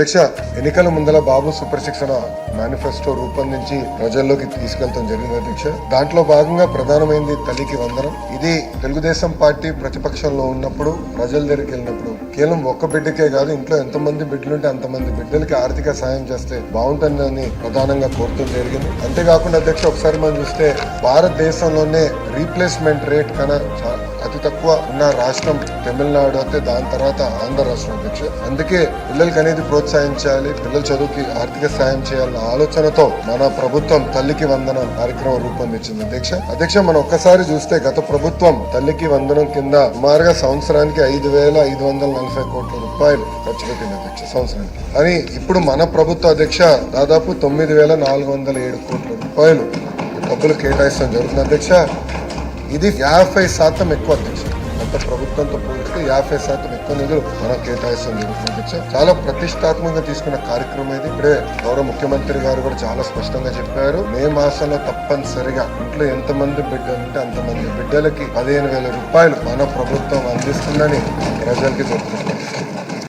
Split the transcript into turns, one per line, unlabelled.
అధ్యక్ష ఎన్నికల ముందల బాబు సూపర్ శిక్షణ మేనిఫెస్టో రూపొందించి ప్రజల్లోకి తీసుకెళ్తాం జరిగింది అధ్యక్ష. దాంట్లో భాగంగా ప్రధానమైంది తల్లికి వందనం. ఇది తెలుగుదేశం పార్టీ ప్రతిపక్షంలో ఉన్నప్పుడు ప్రజల దగ్గరికి వెళ్ళినప్పుడు కేవలం ఒక్క బిడ్డకే కాదు ఇంట్లో ఎంతమంది బిడ్డలుంటే అంతమంది బిడ్డలకి ఆర్థిక సాయం చేస్తే బాగుంటుందని ప్రధానంగా కోరుతూ జరిగింది. అంతేకాకుండా అధ్యక్ష ఒకసారి మనం చూస్తే భారతదేశంలోనే రీప్లేస్మెంట్ రేట్ కన్నా అతి తక్కువ ఉన్న రాష్ట్రం తమిళనాడు అయితే దాని తర్వాత ఆంధ్ర రాష్ట్రం అధ్యక్ష. అందుకే పిల్లలకి అనేది ప్రోత్సహించాలి పిల్లల చదువుకి ఆర్థిక సాయం చేయాలన్న ఆలోచనతో మన ప్రభుత్వం తల్లికి వందనం కార్యక్రమం రూపొందించింది అధ్యక్ష. అధ్యక్ష మనం ఒక్కసారి చూస్తే గత ప్రభుత్వం తల్లికి వందనం కింద సుమారుగా సంవత్సరానికి ఐదు వేల ఐదు వందల నలభై కోట్ల రూపాయలు ఖర్చు పెట్టింది అధ్యక్ష సంవత్సరానికి. అని ఇప్పుడు మన ప్రభుత్వ అధ్యక్ష దాదాపు తొమ్మిది వేల నాలుగు వందల ఏడు కోట్ల రూపాయలు డబ్బులు కేటాయిస్తాం జరుగుతుంది అధ్యక్ష. ఇది యాభై శాతం ఎక్కువ అధ్యక్ష. గత ప్రభుత్వంతో పోలిస్తే యాభై శాతం ఎక్కువ నిధులు మనం కేటాయిస్తాం. జరుగుతుంది అధ్యక్ష చాలా ప్రతిష్టాత్మకంగా తీసుకున్న కార్యక్రమం ఇది. ఇప్పుడే గౌరవ ముఖ్యమంత్రి గారు కూడా చాలా స్పష్టంగా చెప్పారు. మే మాసంలో తప్పనిసరిగా ఇంట్లో ఎంతమంది బిడ్డలు ఉంటే అంతమంది బిడ్డలకి పదిహేను వేల రూపాయలు మన ప్రభుత్వం అందిస్తుందని ప్రజలకి చెప్తున్నారు.